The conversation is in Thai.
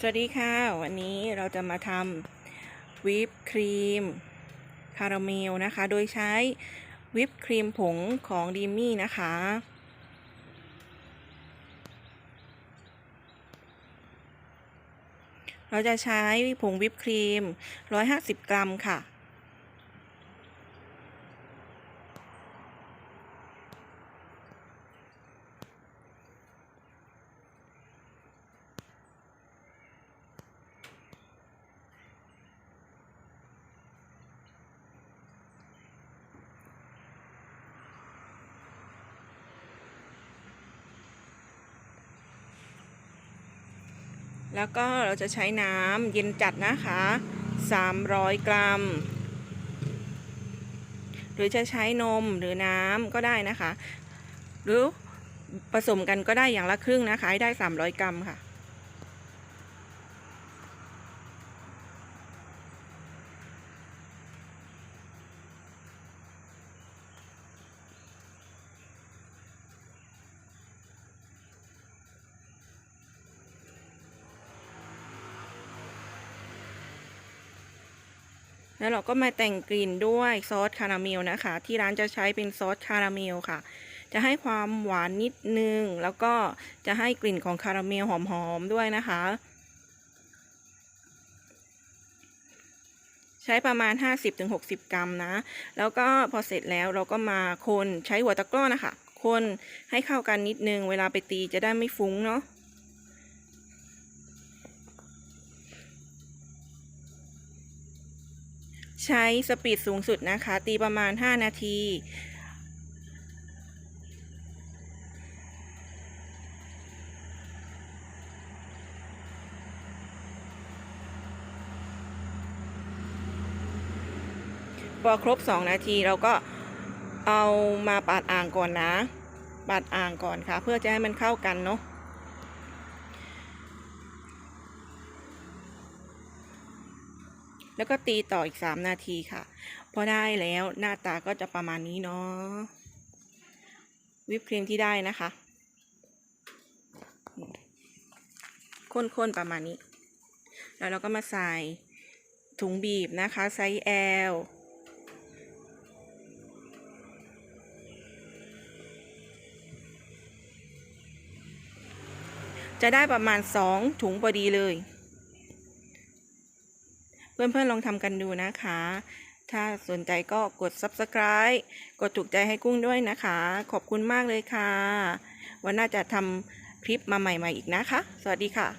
สวัสดีค่ะ วันนี้เราจะมาทำวิปครีมคาราเมลนะคะ โดยใช้วิปครีมผงของดีมี่นะคะ เราจะใช้ผงวิปครีม 150 กรัมค่ะ แล้วก็เราจะใช้น้ำเย็นจัดนะคะ 300 กรัม หรือจะใช้นมหรือน้ำก็ได้นะคะ หรือผสมกันก็ได้อย่างละครึ่งนะคะ ให้ได้ 300 กรัมค่ะ แล้วเราก็มาแต่งกลิ่นด้วยซอสคาราเมลนะคะ ที่ร้านจะใช้เป็นซอสคาราเมลค่ะ จะให้ความหวานนิดนึง แล้วก็จะให้กลิ่นของคาราเมลหอมๆด้วยนะคะ ใช้ประมาณ 50-60 กรัมนะ แล้วก็พอเสร็จแล้วเราก็มาคนใช้หัวตะกร้อนะคะ คนให้เข้ากันนิดนึง เวลาไปตีจะได้ไม่ฟุ้งเนาะ ใช้สปีดสูงสุดนะคะ ตีประมาณ 5 นาที พอครบ 2 นาทีเราก็เอามาปาดอ่างก่อนนะ ปาดอ่างก่อนค่ะ เพื่อจะให้มันเข้ากันเนาะ แล้วก็ตีต่ออีก 3 นาทีค่ะ พอได้แล้วหน้าตาก็จะประมาณนี้เนาะวิปครีมที่ได้นะคะข้นๆประมาณนี้ แล้วเราก็มาใส่ถุงบีบนะคะ ไซส์ L จะได้ประมาณ 2 ถุงพอดีเลย เพื่อนๆลองทำกันดูนะคะ ถ้าสนใจก็กด subscribe กดถูกใจให้กุ้งด้วยนะคะ ขอบคุณมากเลยค่ะ วันหน้าจะทำคลิปมาใหม่ ๆ อีกนะคะ สวัสดีค่ะ